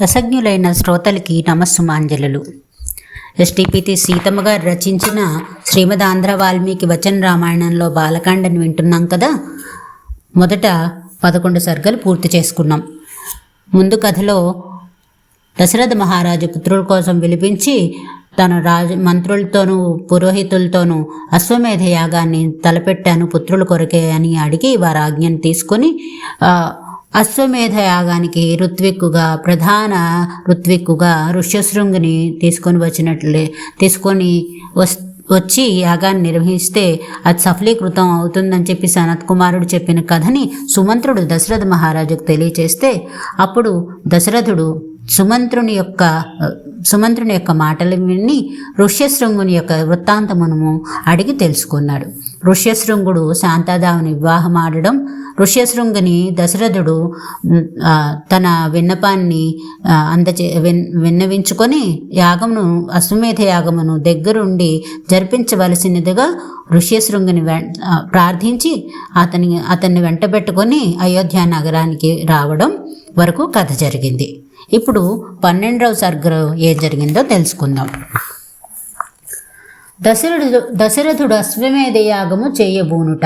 రసజ్ఞులైన శ్రోతలకి నమస్సుమాంజలు ఎస్టీపీతి సీతమ్మ గారు రచించిన శ్రీమద్ ఆంధ్ర వాల్మీకి వచన రామాయణంలో బాలకాండని వింటున్నాం కదా? మొదట పదకొండు సర్గలు పూర్తి చేసుకున్నాం. ముందు కథలో దశరథ మహారాజు పుత్రుల కోసం విలిపించి తన రాజు మంత్రులతోనూ పురోహితులతోనూ అశ్వమేధ యాగాన్ని తలపెట్టాను పుత్రుల కొరకే అని అడిగి వారి ఆజ్ఞను తీసుకొని అశ్వమేధ యాగానికి ఋత్విక్కుగా ప్రధాన ఋత్విక్కుగా ఋష్యశృంగిని తీసుకొని వచ్చినట్లే తీసుకొని వస్ వచ్చి యాగాన్ని నిర్వహిస్తే అది సఫలీకృతం అవుతుందని చెప్పి సనత్ కుమారుడు చెప్పిన కథని సుమంత్రుడు దశరథ మహారాజుకు తెలియచేస్తే అప్పుడు దశరథుడు సుమంత్రుని యొక్క సుమంత్రుని యొక్క మాటలు విని ఋష్యశృంగుని యొక్క వృత్తాంతమును అడిగి తెలుసుకున్నాడు. ఋష్యశృంగుడు శాంతాదావుని వివాహమాడడం ఋష్యశృంగుని దశరథుడు తన విన్నపాన్ని అందచే విన్ విన్నవించుకొని యాగమును అశ్వమేధ యాగమును దగ్గరుండి జరిపించవలసినదిగా ఋష్యశృంగుని వెం ప్రార్థించి అతని అతన్ని వెంటబెట్టుకొని అయోధ్య నగరానికి రావడం వరకు కథ జరిగింది. ఇప్పుడు పన్నెండవ సర్గలో ఏం జరిగిందో తెలుసుకుందాం. దశరథుడు దశరథుడు అశ్వమేధ యాగము చేయబూనుట.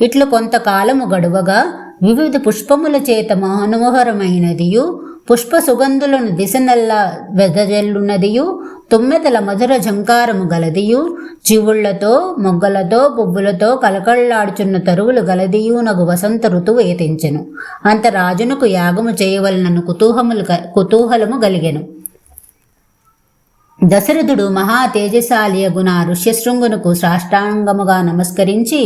ఇట్లు కొంతకాలము గడువగా వివిధ పుష్పముల చేత మనోహరమైనదియు పుష్ప సుగంధులను దిశనల్లా వెదజల్లున్నదియు తుమ్మెదల మధుర జంకారము గలదియు జీవుళ్ళతో మొగ్గలతో పువ్వులతో కలకళ్ళాడుచున్న తరువులు గలదియు నగు వసంత ఋతువు ఏతించెను. అంత రాజునకు యాగము చేయవలనను కుతూహములు కుతూహలము గలిగెను. దశరథుడు మహా తేజశాలియగున ఋష్యశృంగునకు సాష్టాంగముగా నమస్కరించి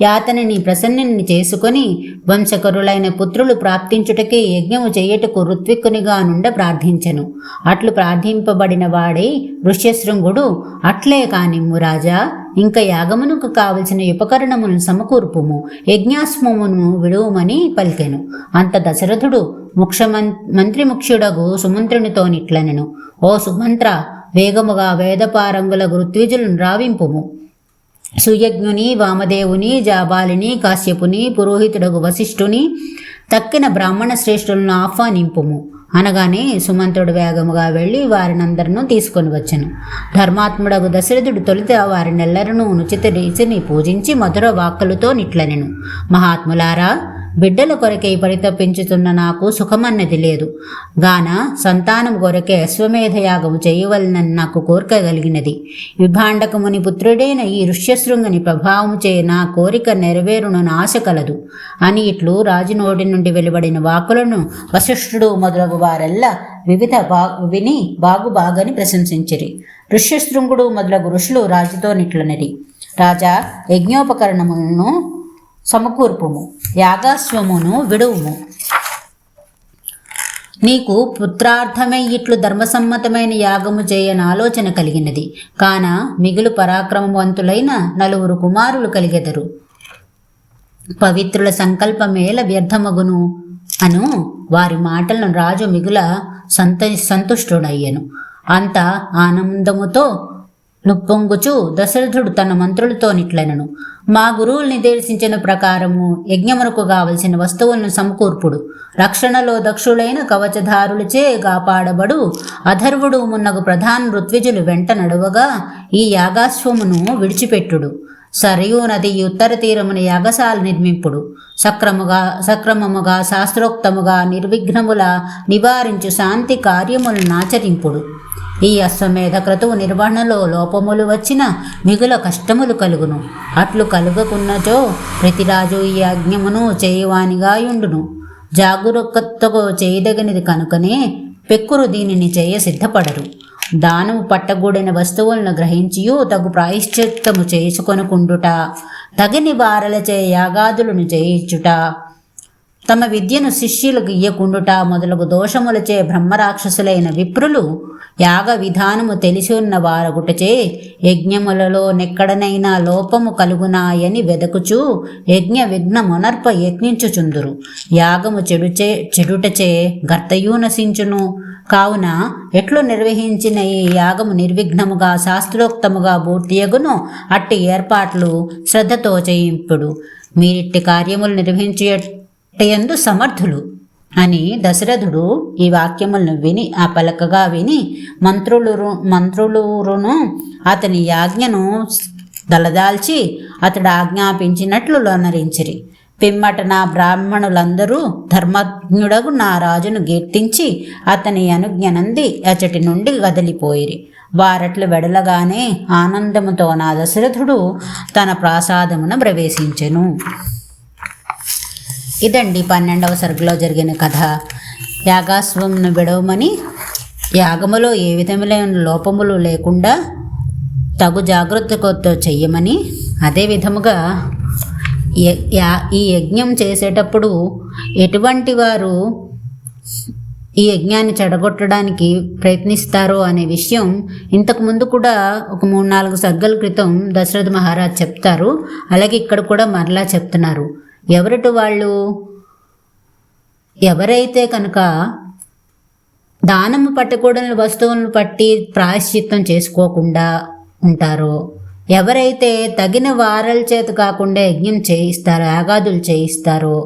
యాతనిని ప్రసన్నుని చేసుకొని వంశకరులైన పుత్రులు ప్రాప్తించుటకే యజ్ఞము చేయుటకు ఋత్విక్కునిగా నుండ ప్రార్థించెను. అట్లు ప్రార్థింపబడిన వాడై ఋష్యశృంగుడు అట్లే కానిమ్ము రాజా ఇంకా యాగమునకు కావలసిన ఉపకరణములను సమకూర్పుము యజ్ఞాస్మమును విడువమని పలికెను అంత దశరథుడు ముఖ్యమం మంత్రి ముఖ్యుడగు సుమంత్రునితో నిట్లనెను. ఓ సుమంత్ర వేగముగా వేదపారంగుల ఋత్విజులను రావింపుము. సుయజ్ఞుని వామదేవుని జాబాలిని కాశ్యపుని పురోహితుడగు వశిష్ఠుని తక్కిన బ్రాహ్మణ శ్రేష్ఠులను ఆహ్వానింపుము. అనగానే సుమంతుడు వేగముగా వెళ్ళి వారినందరినూ తీసుకొని వచ్చెను. ధర్మాత్ముడగు దశరథుడు తొలుత వారినెల్లరనూ నుచిత రీతిని పూజించి మధుర వాక్కులతో నిట్లనెను. మహాత్ములారా బిడ్డల కొరకై పరితపించుతున్న నాకు సుఖమన్నది లేదు. గాన సంతానం కొరకే అశ్వమేధ యాగము చేయవలనని నాకు కోరిక కలిగినది. విభాండకముని పుత్రుడైన ఈ ఋష్యశృంగని ప్రభావము చే నా కోరిక నెరవేరునని ఆశ కలదు. అని ఇట్లు రాజు నోటి నుండి వెలువడిన వాకులను వశిష్ఠుడు మొదలగు వారెల్లా వివిధ బా విని బాగు బాగని ప్రశంసించిరి. ఋష్యశృంగుడు మొదలగు ఋషులు రాజుతో నిట్లనరి. రాజా యజ్ఞోపకరణములను సమకూర్పుము యాగాశ్వమును విడువుము. నీకు పుత్రార్థమై ఇట్లు ధర్మసమ్మతమైన యాగము చేయని ఆలోచన కలిగినది కాన మిగులు పరాక్రమవంతులైన నలుగురు కుమారులు కలిగెదరు. పవిత్రుల సంకల్పమేల వ్యర్థమగును అను వారి మాటలను రాజు మిగుల సంత సంతుష్టుడయ్యను. అంత ఆనందముతో నుప్పొంగుచు దశరథుడు తన మంత్రులతో నిట్లనను. మా గురువులు నిర్దేశించిన ప్రకారము యజ్ఞమునకు కావలసిన వస్తువులను సమకూర్పుడు. రక్షణలో దక్షులైన కవచధారులచే కాపాడబడు. అధర్వుడు మున్నగు ప్రధాన ఋత్విజులు వెంట నడువగా ఈ యాగాశ్వమును విడిచిపెట్టుడు. సరయూ నది ఉత్తర తీరమున యాగశాల నిర్మింపుడు. సక్రముగా సక్రమముగా శాస్త్రోక్తముగా నిర్విఘ్నముల నివారించు శాంతి కార్యములను ఆచరింపుడు. ఈ అశ్వమేధ క్రతువు నిర్వహణలో లోపములు వచ్చిన మిగుల కష్టములు కలుగును. అట్లు కలుగకున్నచో ప్రతిరాజు ఈ యజ్ఞమును చేయవానిగాయుండును. జాగరూకతతో చేయదగినది కనుకనే పెక్కురు దీనిని చేయ సిద్ధపడరు. దానము పట్టగూడిన వస్తువులను గ్రహించియు తగు ప్రాయశ్చిత్తము చేసుకొనుకుండుట తగిని వారలచే యాగాదులను చేయించుట. తమ విద్యను శిష్యులకు ఇయ్యకుండుట మొదలగు దోషములచే బ్రహ్మరాక్షసులైన విప్రులు యాగ విధానము తెలిసి ఉన్న వారగుటచే యజ్ఞములలో నెక్కడనైనా లోపము కలుగునాయని వెదకుచు యజ్ఞ విఘ్నమునర్ప యత్నించుచుందురు. యాగము చెడుచే చెడుటచే గర్తయూ నశించును. కావున ఎట్లు నిర్వహించిన ఈ యాగము నిర్విఘ్నముగా శాస్త్రోక్తముగా పూర్తియగును అట్టి ఏర్పాట్లు శ్రద్ధతో చేయింపుడు. మీరిట్టి కార్యములు యందు సమర్థులు అని దశరథుడు ఈ వాక్యములను విని ఆ పలకగా విని మంత్రులు మంత్రులును అతని యాజ్ఞను దలదాల్చి అతడు ఆజ్ఞాపించినట్లు లోనరించిరి. పిమ్మట నా బ్రాహ్మణులందరూ ధర్మజ్ఞుడగు నా రాజును గీర్తించి అతని అనుజ్ఞనంది అచటి నుండి కదిలిపోయిరి వారట్లు వెడలగానే ఆనందముతో నా దశరథుడు తన ప్రాసాదమున ప్రవేశించెను. ఇదండి పన్నెండవ సరుకులో జరిగిన కథ. యాగాశ్వమును విడవమని యాగములో ఏ విధములైన లోపములు లేకుండా తగు జాగ్రత్తతో చెయ్యమని అదే విధముగా ఈ యజ్ఞం చేసేటప్పుడు ఎటువంటి వారు ఈ యజ్ఞాన్ని చెడగొట్టడానికి ప్రయత్నిస్తారో అనే విషయం ఇంతకుముందు కూడా ఒక మూడు నాలుగు సగ్గల క్రితం దశరథ మహారాజ్ చెప్తారు. అలాగే ఇక్కడ కూడా మరలా చెప్తున్నారు. ఎవరిటి వాళ్ళు? ఎవరైతే కనుక దానము పట్టకూడని వస్తువులను పట్టి ప్రాయశ్చిత్తం చేసుకోకుండా ఉంటారో ఎవరైతే తగిన వారల చేత కాకుండా యజ్ఞం చేయిస్తారో యాగాదులు చేయిస్తారో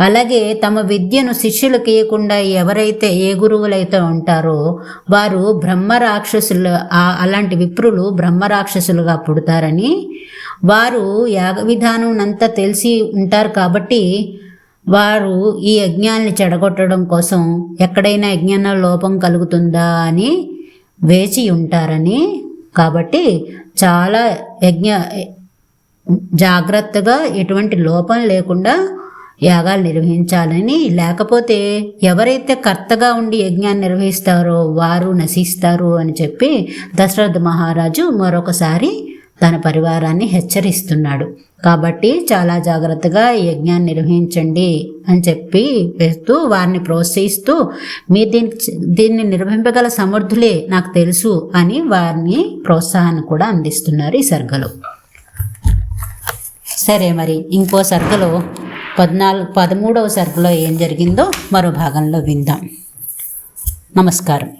అలాగే తమ విద్యను శిష్యులకు ఇవ్వకుండా ఎవరైతే ఏ గురువులైతే ఉంటారో వారు బ్రహ్మ రాక్షసులు అలాంటి విప్రులు బ్రహ్మ రాక్షసులుగా పుడతారని వారు యాగ విధానం అంతా తెలిసి ఉంటారు కాబట్టి వారు ఈ యజ్ఞాన్ని చెడగొట్టడం కోసం ఎక్కడైనా యజ్ఞంలో లోపం కలుగుతుందా అని వేచి ఉంటారని కాబట్టి చాలా యజ్ఞ జాగ్రత్తగా ఎటువంటి లోపం లేకుండా యాగాలు నిర్వహించాలని. లేకపోతే ఎవరైతే కర్తగా ఉండి యజ్ఞాన్ని నిర్వహిస్తారో వారు నశిస్తారు అని చెప్పి దశరథ మహారాజు మరొకసారి తన పరివారాన్ని హెచ్చరిస్తున్నాడు. కాబట్టి చాలా జాగ్రత్తగా ఈ యజ్ఞాన్ని నిర్వహించండి అని చెప్పి వేస్తూ వారిని ప్రోత్సహిస్తూ మీరు దీనికి దీన్ని నిర్వహింపగల సమర్థులే నాకు తెలుసు అని వారిని ప్రోత్సాహాన్ని కూడా అందిస్తున్నారు ఈ సర్గలో. సరే మరి ఇంకో సర్గలో పద్నాలుగు పదమూడవ సర్గలో ఏం జరిగిందో మరో భాగంలో విందాం. నమస్కారం.